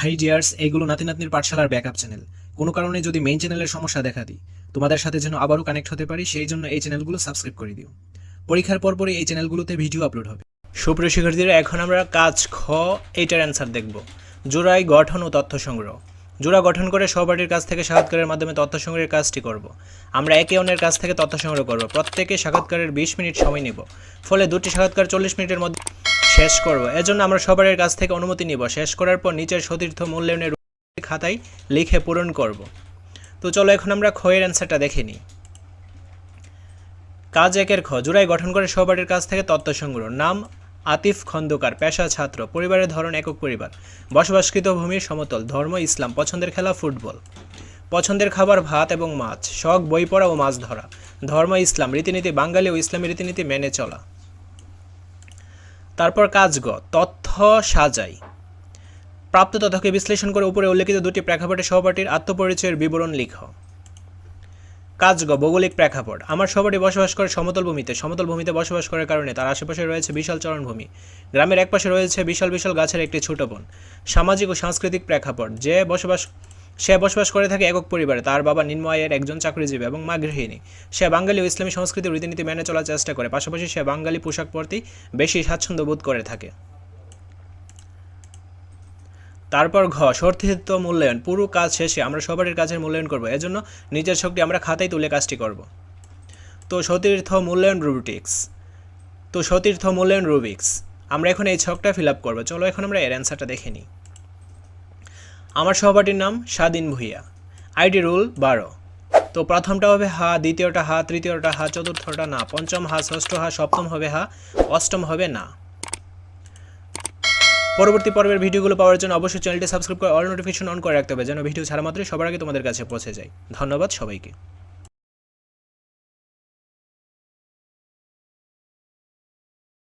High dears এগুলো নাতি নাতনির পাঠশালার ব্যাকআপ চ্যানেল কোনো কারণে যদি মেইন চ্যানেলের সমস্যা দেখা দিই, তোমাদের সাথে যেন আবারও কানেক্ট হতে পারি, সেই জন্য এই চ্যানেলগুলো সাবস্ক্রাইব করে দিও। পরীক্ষার পরপরই এই চ্যানেলগুলোতে ভিডিও আপলোড হবে। সুপ্রিয় শিক্ষার্থীরা, এখন আমরা কাজ খ এইটার অ্যান্সার দেখব। জোড়াই গঠন ও তথ্য সংগ্রহ। জোড়া গঠন করে সহপাঠীর কাছ থেকে সাক্ষাৎকারের মাধ্যমে তথ্য সংগ্রহের কাজটি করব। আমরা একে অন্যের কাছ থেকে তথ্য সংগ্রহ করব। প্রত্যেকে সাক্ষাৎকারের বিশ মিনিট সময় নেব। ফলে দুটি সাক্ষাৎকার চল্লিশ মিনিটের মধ্যে শেষ করব। এজন্য আমরা সবার কাছ থেকে অনুমতি নিব। শেষ করার পর নিচের সতীর্থ মূল্যায়নের খাতায় লিখে পূরণ করব। তো চলো এখন আমরা খয়ের অ্যান্সারটা দেখে নিই। কাজ একের খ। জোড়াই গঠন করে সহপাঠীর কাছ থেকে তথ্য সংগ্রহ। নাম আতিফ খন্দকার, পেশা ছাত্র, পরিবারের ধরন একক পরিবার। বসবাসকৃত ভূমির সমতল। ধর্ম, ইসলাম, পছন্দের খেলা, ফুটবল। পছন্দের খাবার ভাত এবং মাছ। শখ, বই পড়া ও মাছ ধরা। ধর্ম, ইসলাম, রীতিনীতি, বাঙালি ও ইসলামী রীতিনীতি মেনে চলা। তারপর কাজ গ, তথ্য সাজাই। প্রাপ্ত তথ্যকে বিশ্লেষণ করে উপরে উল্লেখিত দুটি প্রেক্ষাপটে সহপাঠীর আত্মপরিচয়ের বিবরণ লিখ। কাজ গ, ভৌগোলিক প্রেক্ষাপট। আমার সহপাঠী বসবাস করে সমতল ভূমিতে সমতল ভূমিতে বসবাস করার কারণে তার আশেপাশে রয়েছে বিশাল চরণভূমি গ্রামের একপাশে রয়েছে বিশাল বিশাল গাছের একটি ছোট বন। সামাজিক ও সাংস্কৃতিক প্রেক্ষাপট, যে বসবাস সে বসবাস করে থাকে একক পরিবারে। তার বাবা নিম্ন আয়ের একজন চাকরিজীবী এবং মা গৃহিণী। সে বাঙালি ও ইসলামী সংস্কৃতির রীতিনীতি মেনে চলার চেষ্টা করে। পাশাপাশি সে বাঙালি পোশাক পরতেই বেশি স্বাচ্ছন্দ্য বোধ করে থাকে। তারপর ঘ সর্থিত মূল্যায়ন। পুরো কাজ শেষে আমরা সবারের কাজের মূল্যায়ন করব। এজন্য নিজের শক্তি আমরা খাতায় তুলে কাজটি করব। তো সতীর্থ মূল্যায়ন রুবিটিক্স। তো সতীর্থ মূল্যায়ন রুবিক্স। আমরা এখন এই ছকটা ফিল আপ করব। চলো এখন আমরা এর অ্যান্সারটা দেখে নিই। আমার সহপাঠীর নাম স্বাধীন ভূঁইয়া। আইডি রুল বারো। তো প্রথমটা হবে হা, দ্বিতীয়টা হা, তৃতীয়টা হা, চতুর্থটা না, পঞ্চম হা, ষষ্ঠ হা, সপ্তম হবে হা, অষ্টম হবে না। পরবর্তী পর্বের ভিডিওগুলো পাওয়ার জন্য অবশ্যই চ্যানেলটি সাবস্ক্রাইব করে অল নোটিফিকেশন অন করে রাখতে হবে, যেন ভিডিও ছাড়া মাত্রই সবার আগে তোমাদের কাছে পৌঁছে যায়। ধন্যবাদ সবাইকে।